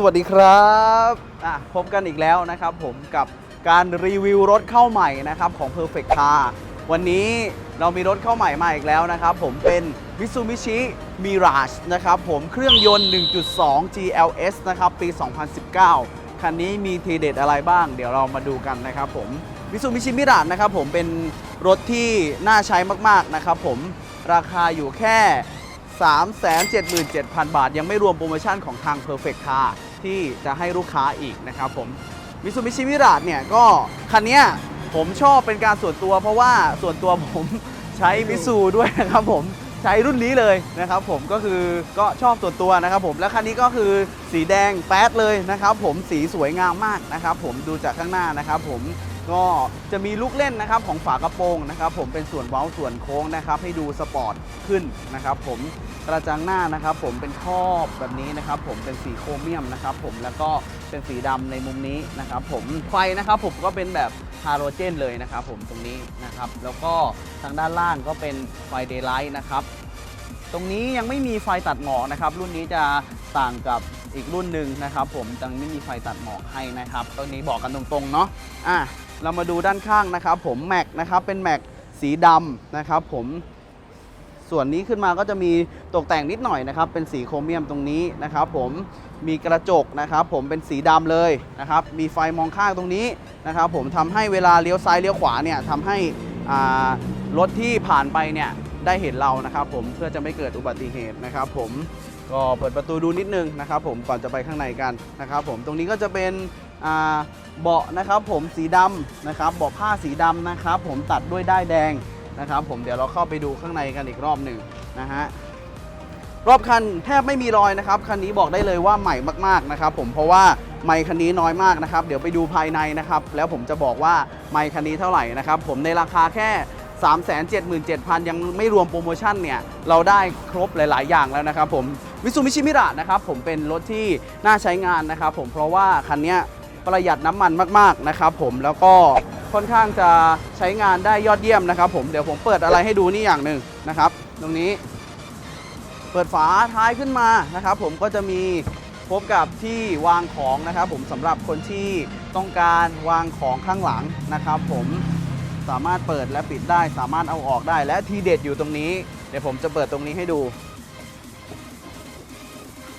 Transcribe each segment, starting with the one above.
สวัสดีครับอะพบกันอีกแล้วนะครับผมกับการรีวิวรถเข้าใหม่นะครับของ Perfect Car วันนี้เรามีรถเข้าใหม่มาอีกแล้วนะครับผมเป็น Mitsubishi Mirage นะครับผมเครื่องยนต์ 1.2 GLS นะครับปี 2019 คันนี้มีทีเด็ดอะไรบ้าง เดี๋ยวเรามาดูกันนะครับผม Mitsubishi Mirage นะครับผมเป็นรถที่น่าใช้มาก ๆ นะครับผมราคาอยู่แค่377,000 บาท ยังไม่รวมโปรโมชั่นของทาง Perfect Car ที่จะให้ลูกค้าอีกนะครับผมมิ t ู u ิชิมิราดเนี่ยก็คันนี้ผมชอบเป็นการส่วนตัว เพราะว่าส่วนตัวผมใช้มิซูด้วยนะครับผมใช้รุ่นนี้เลยนะครับผมก็คือก็ชอบส่วนตัวนะครับผมและคันนี้ก็คือสีแดงแป๊ดเลยนะครับผมสีสวยงามมากนะครับผมดูจากข้างหน้านะครับผมก็จะมีลูกเล่นนะครับของฝากระโปรงนะครับผมเป็นส่วนเว้าส่วนโค้งนะครับให้ดูสปอร์ตขึ้นนะครับผม กระจังหน้านะครับผมเป็นครอบแบบนี้นะครับผมเป็นสีโครเมียมนะครับผมแล้วก็เป็นสีดำในมุมนี้นะครับผมไฟนะครับผมก็เป็นแบบฮาโลเจนเลยนะครับผมตรงนี้นะครับแล้วก็ทางด้านล่างก็เป็นไฟเดย์ไลท์นะครับตรงนี้ยังไม่มีไฟตัดหมอกนะครับรุ่นนี้จะต่างกับอีกรุ่นหนึ่งนะครับผมยังไม่มีไฟตัดหมอกให้นะครับตรงนี้บอกกันตรงๆเนาะอะเรามาดูด้านข้างนะครับผมแม็กนะครับเป็นแม็กสีดำนะครับผม ส่วนนี้ขึ้นมาก็จะมีตกแต่งนิดหน่อยนะครับ เป็นสีโครเมียมตรงนี้นะครับ ผมมีกระจกนะครับ ผมเป็นสีดำเลยนะครับ มีไฟมองข้างตรงนี้นะครับ ผมทำให้เวลาเลี้ยวซ้ายเลี้ยวขวาเนี่ยทำให้รถที่ผ่านไปเนี่ยได้เห็นเรานะครับ ผมเพื่อจะไม่เกิดอุบัติเหตุนะครับ ผมก็เปิดประตูดูนิดนึงนะครับ ผมก่อนจะไปข้างในกันนะครับ ผมตรงนี้ก็จะเป็นเบาะนะครับ ผมสีดำนะครับเบาะผ้าสีดำนะครับ ผมตัดด้วยด้ายแดง นะครับผมเดี๋ยวเราเข้าไปดูข้างในกันอีกรอบหนึ่งนะฮะรอบคันแทบไม่มีรอยนะครับคันนี้บอกได้เลยว่าใหม่มากๆนะครับผมเพราะว่าไมค์คันนี้น้อยมากนะครับ เดี๋ยวไปดูภายในนะครับ แล้วผมจะบอกว่าไมค์คันนี้เท่าไหร่นะครับ ผมในราคาแค่ 377,000 ยังไม่รวมโปรโมชั่นเนี่ย เราได้ครบหลาย ๆ อย่างแล้วนะครับผมมิซูมิชิมิระนะครับผมเป็นรถที่น่าใช้งานนะครับผมเพราะว่าคันเนี้ย ประหยัดน้ำมันมากๆนะครับผมแล้วก็ค่อนข้างจะใช้งานได้ยอดเยี่ยมนะครับผมเดี๋ยวผมเปิดอะไรให้ดูนี่อย่างหนึ่งนะครับ ตรงนี้ เปิดฝาท้ายขึ้นมานะครับ ผมก็จะมีพบกับที่วางของนะครับ ผมสำหรับคนที่ต้องการวางของข้างหลังนะครับ ผมสามารถเปิดและปิดได้สามารถเอาออกได้ และทีเด็ดอยู่ตรงนี้ เดี๋ยวผมจะเปิดตรงนี้ให้ดู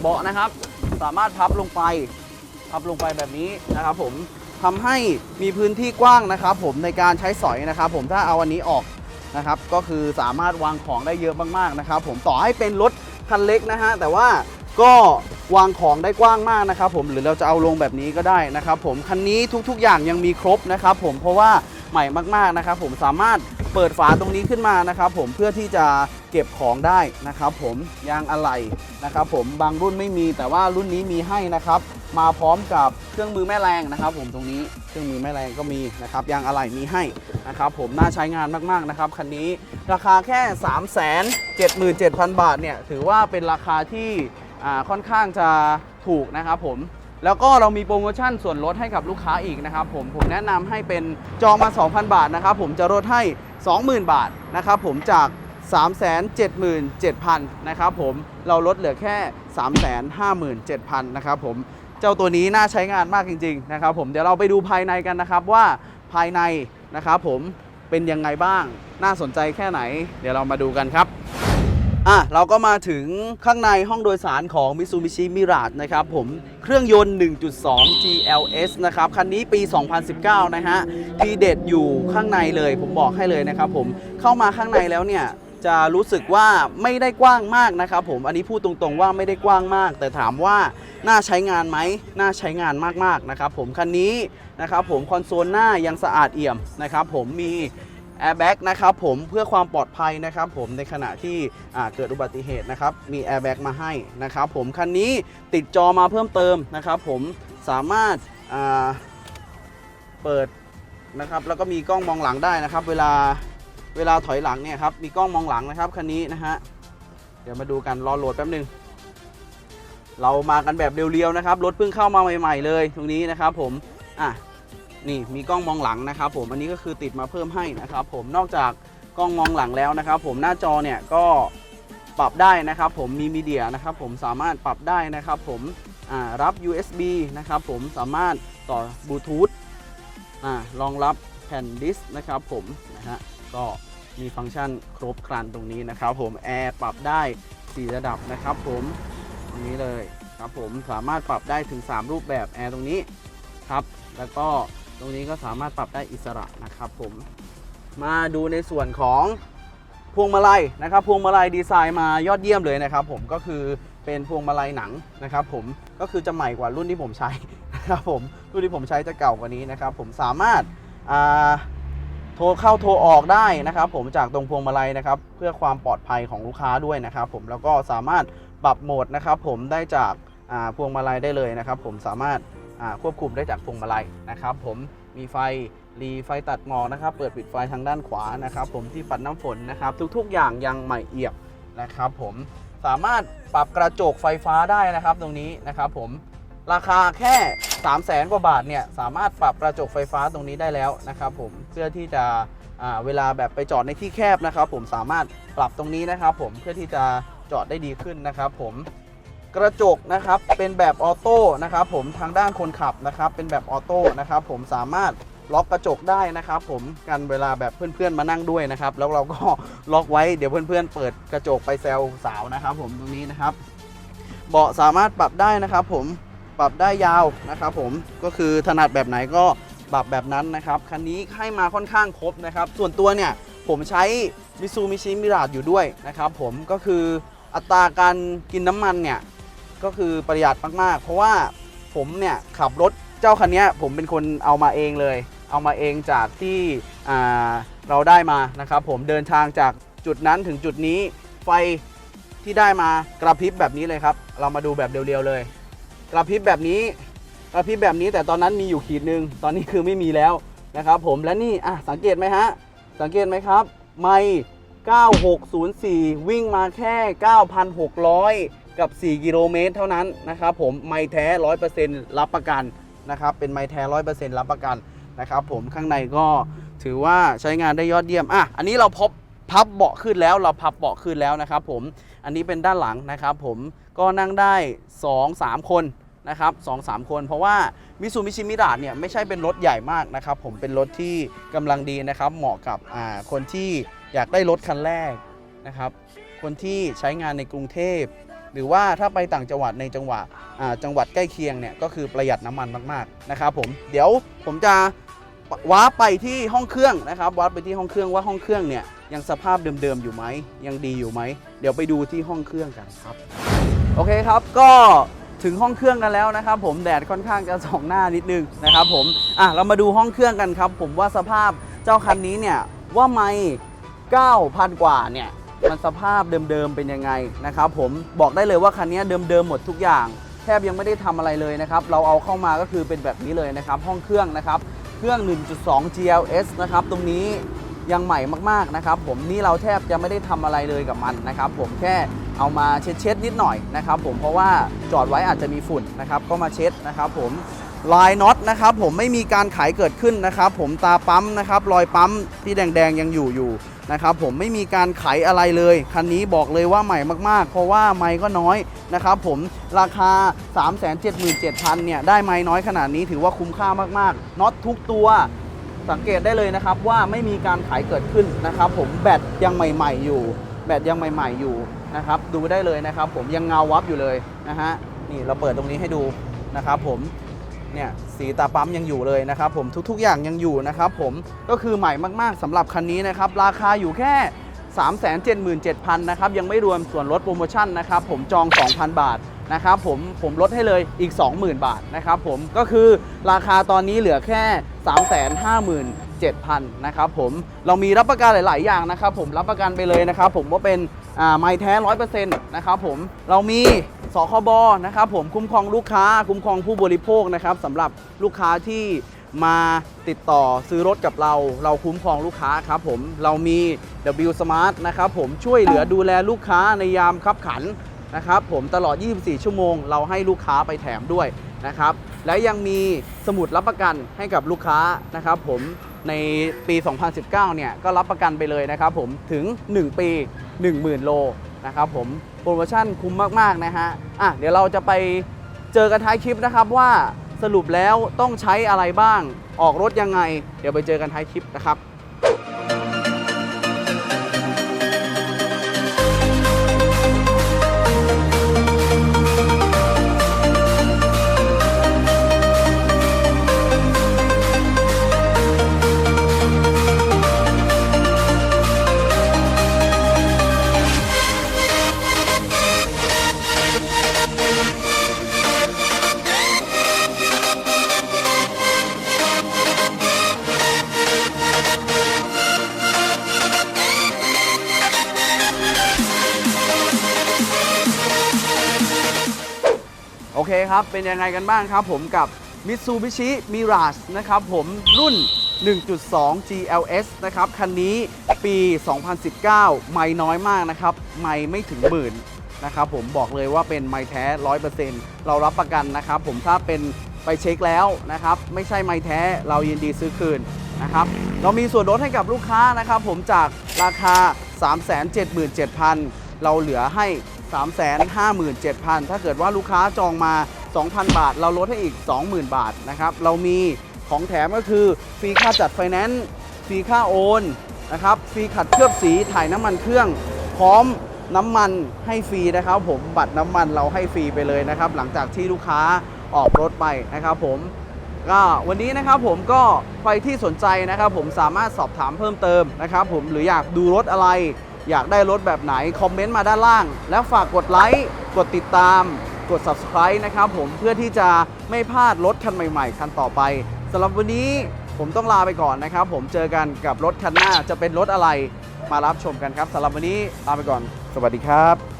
เบาะนะครับ สามารถพับลงไป พับลงไปแบบนี้นะครับผมทำให้มีพื้นที่กว้างนะครับผมในการใช้สอยนะครับผมถ้าเอาอันนี้ออกนะครับก็คือสามารถวางของได้เยอะมากๆนะครับผมต่อให้เป็นรถคันเล็กนะฮะแต่ว่าก็วางของได้กว้างมากนะครับผมหรือเราจะเอาลงแบบนี้ก็ได้นะครับผมคันนี้ทุกๆอย่างยังมีครบนะครับผมเพราะว่าใหม่มากๆนะครับผมสามารถเปิดฝาตรงนี้ขึ้นมานะครับผมเพื่อที่จะเก็บของได้นะครับผมยางอะไหล่นะครับผมบางรุ่นไม่มีแต่ว่ารุ่นนี้มีให้นะครับ มาพร้อมกับเครื่องมือแม่แรงนะครับ ผมตรงนี้เครื่องมือแม่แรงก็มีนะครับยางอะไหล่มีให้นะครับ ผมน่าใช้งานมากๆนะครับคันนี้ราคาแค่ 3 7 7 0 0 0 บาทเนี่ยถือว่าเป็นราคาที่ค่อนข้างจะถูกนะครับผมแล้วก็เรามีโปรโมชั่นส่วนลดให้กับลูกค้าอีกนะครับผมผมแนะนำให้เป็นจองมา 2,000 บาทนะครับผมจะลดให้ 20,000 บาทนะครับผมจาก377,000นะครับผมเราลดเหลือแค่ 357,000นะครับผม จ้าตัวนี้น่าใช้งานมากจริง ๆ นะครับ ผมเดี๋ยวเราไปดูภายในกันนะครับว่าภายในนะครับผมเป็นยังไงบ้าง น่าสนใจแค่ไหน เดี๋ยวเรามาดูกันครับอะเราก็มาถึงข้างในห้องโดยสารของ Mitsubishi Mirage นะครับผมเครื่องยนต์ 1.2 GLS นะครับ คันนี้ปี 2019 นะฮะทีเด็ดอยู่ข้างในเลยผมบอกให้เลยนะครับผมเข้ามาข้างในแล้วเนี่ย จะรู้สึกว่าไม่ได้กว้างมากนะครับผมอันนี้พูดตรงๆว่าไม่ได้กว้างมาก แต่ถามว่าน่าใช้งานไหมน่าใช้งานมากๆนะครับผมคันนี้นะครับผมคอนโซลหน้ายังสะอาดเอี่ยมนะครับผมมีแอร์แบ็กนะครับผมเพื่อความปลอดภัยนะครับผมในขณะที่เกิดอุบัติเหตุนะครับมีแอร์แบ็กมาให้นะครับผมคันนี้ติดจอมาเพิ่มเติมนะครับผมสามารถเปิดนะครับแล้วก็มีกล้องมองหลังได้นะครับ เวลา เวลาถอยหลังเนี่ยครับมีกล้องมองหลังนะครับคันนี้นะฮะเดี๋ยวมาดูกันรอโหลดแป๊บหนึง เรามากันแบบเรียวๆนะครับรถเพิ่งเข้ามาใหม่ๆเลยตรงนี้นะครับ ผมอะนี่มีกล้องมองหลังนะครับ ผมอันนี้ก็คือติดมาเพิ่มให้นะครับ ผมนอกจากกล้องมองหลังแล้วนะครับ ผมหน้าจอเนี่ยก็ปรับได้นะครับ ผมมีมีเดียนะครับผมสามารถปรับได้นะครับ ผมอ่ารับ USB นะครับ ผมสามารถต่อบลูทูธอ่ารองรับแผ่นดิสก์นะครับ ผมนะฮะ ก็มีฟังก์ชันครบครันตรงนี้นะครับ ผมแอร์ปรับได้ 4 ระดับนะครับผมตรงนี้เลยครับผมสามารถปรับได้ถึง 3 รูปแบบแอร์ตรงนี้ครับ แล้วก็ตรงนี้ก็สามารถปรับได้อิสระนะครับผมมาดูในส่วนของพวงมาลัยนะครับ พวงมาลัยดีไซน์มายอดเยี่ยมเลยนะครับ ผมก็คือเป็นพวงมาลัยหนังนะครับ ผมก็คือจะใหม่กว่ารุ่นที่ผมใช้นะครับผมรุ่นที่ผมใช้จะเก่ากว่านี้นะครับ ผมสามารถ โทรเข้าโทรออกได้นะครับ ผมจากตรงพวงมาลัยนะครับ เพื่อความปลอดภัยของลูกค้าด้วยนะครับ ผมแล้วก็สามารถปรับโหมดนะครับ ผมได้จากาพวงมาลัยได้เลยนะครับ ผมสามารถาควบคุมได้จากพวงมาลัยนะครับ ผมมีไฟรีไฟตัดหมอกนะครับ เปิดปิดไฟทางด้านขวานะครับ ผมที่ปัดน้ำฝนนะครับ ทุกๆอย่างยังใหม่เอี่ยมนะครับ ผมสามารถปรับกระจกไฟฟ้าได้นะครับ ตรงนี้นะครับ ผม ราคาแค่ 3 0 0แสนกว่าบาทเนี่ยสามารถปรับกระจกไฟฟ้าตรงนี้ได้แล้วนะครับผมเพื่อที่จะเวลาแบบไปจอดในที่แคบนะครับ ผมสามารถปรับตรงนี้นะครับ ผมเพื่อที่จะจอดได้ดีขึ้นนะครับ ผมกระจกนะครับเป็นแบบออโต้นะครับผมทางด้านคนขับนะครับ เป็นแบบออโต้นะครับ ผมสามารถล็อกกระจกได้นะครับ ผมกันเวลาแบบเพื่อนๆมานั่งด้วยนะครับ แล้วเราก็ล็อกไว้เดี๋ยวเพื่อนๆเปิดกระจกไปแซวสาวนะครับ ผมตรงนี้นะครับ เบาะสามารถปรับได้นะครับ ผม ปรับได้ยาวนะครับผมก็คือถนัดแบบไหนก็ปรับแบบนั้นนะครับ คันนี้ให้มาค่อนข้างครบนะครับ ส่วนตัวเนี่ยผมใช้มิซูมิชิมิราดอยู่ด้วยนะครับผมก็คืออัตราการกินน้ำมันเนี่ยก็คือประหยัดมากๆ เพราะว่าผมเนี่ยขับรถเจ้าคันนี้ผมเป็นคนเอามาเองเลย เอามาเองจากที่เราได้มานะครับ ผมเดินทางจากจุดนั้นถึงจุดนี้ไฟที่ได้มากระพริบแบบนี้เลยครับ เรามาดูแบบเรียวๆเลย กระพริบแบบนี้กระพริบแบบนี้แต่ตอนนั้นมีอยู่ขีดหนึ่งตอนนี้คือไม่มีแล้วนะครับ ผมและนี่อะสังเกตไหมฮะสังเกตไหมครับ ไม่9604 วิ่งมาแค่ 9,600 กับ 4 กิโลเมตรเท่านั้นนะครับผมไม่แท้ 100%รับประกันนะครับ เป็นไม่แท้ 100%รับประกันนะครับ ผมข้างในก็ถือว่าใช้งานได้ยอดเยี่ยมอะอันนี้เราพบพับเบาะขึ้นแล้วเราพับเบาะขึ้นแล้วนะครับผมอันนี้เป็นด้านหลังนะครับผมก็นั่งได้ 2-3 คน นะครับสองสามคนเพราะว่ามิซูมิชิมิราเนี่ยไม่ใช่เป็นรถใหญ่มากนะครับผมเป็นรถที่กำลังดีนะครับ เหมาะกับคนที่อยากได้รถคันแรกนะครับ คนที่ใช้งานในกรุงเทพ หรือว่าถ้าไปต่างจังหวัดในจังหวัดจังหวัดใกล้เคียงเนี่ยก็คือประหยัดน้ำมันมากๆนะครับผมเดี๋ยวผมจะว้าร์ปไปที่ห้องเครื่องนะครับว้าร์ปไปที่ห้องเครื่องว่าห้องเครื่องเนี่ยยังสภาพเดิมๆอยู่ไหมยังดีอยู่ไหมเดี๋ยวไปดูที่ห้องเครื่องกันครับโอเคครับก็ ถึงห้องเครื่องกันแล้วนะครับผมแดดค่อนข้างจะส่องหน้านิดนึงนะครับผมอะเรามาดูห้องเครื่องกันครับ ผมว่าสภาพเจ้าคันนี้เนี่ยว่าไม่9,000 กว่าเนี่ยมันสภาพเดิมๆเป็นยังไงนะครับผมบอกได้เลยว่าคันนี้เดิมๆหมดทุกอย่าง แทบยังไม่ได้ทำอะไรเลยนะครับ เราเอาเข้ามาก็คือเป็นแบบนี้เลยนะครับ ห้องเครื่องนะครับ เครื่อง 1.2 GLS นะครับ ตรงนี้ยังใหม่มากๆนะครับ ผมนี่เราแทบจะไม่ได้ทำอะไรเลยกับมันนะครับ ผมแค่ เอามาเช็ดๆนิดหน่อยนะครับผมเพราะว่าจอดไว้อาจจะมีฝุ่นนะครับก็มาเช็ดนะครับผมลายน็อตนะครับผมไม่มีการไขเกิดขึ้นนะครับผมตาปั๊มนะครับรอยปั๊มที่แดงๆยังอยู่อยู่นะครับผมไม่มีการไขอะไรเลยคันนี้บอกเลยว่าใหม่มากๆ เพราะว่าไม้ก็น้อยนะครับผมราคา 377,000เนี่ยได้ไม้น้อยขนาดนี้ถือว่าคุ้มค่ามากๆน็อตทุกตัวสังเกตได้เลยนะครับว่าไม่มีการขายเกิดขึ้นนะครับผมแบตยังใหม่ ๆ อยู่ แบตยังใหม่ ๆ อยู่ นะครับดูได้เลยนะครับ ผมยังเงาวับอยู่เลยนะฮะนี่เราเปิดตรงนี้ให้ดูนะครับ ผมเนี่ยสีตาปั๊มยังอยู่เลยนะครับ ผมทุกๆอย่างยังอยู่นะครับ ผมก็คือใหม่มากๆสำหรับคันนี้นะครับ ราคาอยู่แค่ 377,000นะครับยังไม่รวมส่วนลดโปรโมชั่นนะครับ ผมจอง 2,000 บาทนะครับผมผมลดให้เลยอีก 20,000 บาทนะครับ ผมก็คือราคาตอนนี้เหลือแค่ 7,000นะครับผมเรามีรับประกันหลาย ๆ อย่างนะครับผมรับประกันไปเลยนะครับผมว่าเป็นไม้แท้ร้อยเปอร์เซ็นต์นะครับผมเรามีสคบนะครับผมคุ้มครองลูกค้า คุ้มครองผู้บริโภคนะครับสำหรับลูกค้าที่มาติดต่อซื้อรถกับเรา เราคุ้มครองลูกค้าครับผมเรามี W Smart นะครับผมช่วยเหลือดูแลลูกค้าในยามคับขันนะครับผมตลอด 24 ชั่วโมง เราให้ลูกค้าไปแถมด้วยนะครับและยังมีสมุดรับประกันให้กับลูกค้านะครับผม ในปี 2019 เนี่ยก็รับประกันไปเลยนะครับผมถึง 1 ปี 10,000 โลนะครับผมโปรโมชั่นคุ้มมากๆนะฮะอะเดี๋ยวเราจะไปเจอกันท้ายคลิปนะครับว่าสรุปแล้วต้องใช้อะไรบ้างออกรถยังไง เดี๋ยวไปเจอกันท้ายคลิปนะครับ ครับ เป็นยังไงกันบ้างครับผมกับ Mitsubishi Mirage นะครับผมรุ่น 1.2 GLS นะครับ คันนี้ปี 2019 ไม่น้อยมากนะครับ ไม่ไม่ถึงหมื่นนะครับผมบอกเลยว่าเป็นไม่แท้ 100%เรารับประกันนะครับ ผมถ้าเป็นไปเช็คแล้วนะครับ ไม่ใช่ไม่แท้เรายินดีซื้อคืนนะครับเรามีส่วนลดให้กับลูกค้านะครับ ผมจากราคา 377,000 เราเหลือให้ 357,000 ถ้าเกิดว่าลูกค้าจองมา 2,000 บาท เราลดให้อีก 20,000 บาทนะครับ เรามีของแถมก็คือฟรีค่าจัดไฟแนนซ์ฟรีค่าโอนนะครับฟรีขัดเคลือบสีถ่ายน้ำมันเครื่อง พร้อมน้ำมันให้ฟรีนะครับ ผมบัตรน้ำมันเราให้ฟรีไปเลยนะครับ หลังจากที่ลูกค้าออกรถไปนะครับผมก็วันนี้นะครับผมก็ใครที่สนใจนะครับ ผมสามารถสอบถามเพิ่มเติมนะครับ ผมหรืออยากดูรถอะไร อยากได้รถแบบไหน คอมเมนต์มาด้านล่าง แล้วฝากกดไลค์กดติดตาม กด subscribe นะครับผมเพื่อที่จะไม่พลาดรถคันใหม่ๆ คันต่อไปสำหรับวันนี้ผมต้องลาไปก่อนนะครับ ผมเจอกันกับรถคันหน้าจะเป็นรถอะไรมารับชมกันครับสำหรับวันนี้ลาไปก่อน สวัสดีครับ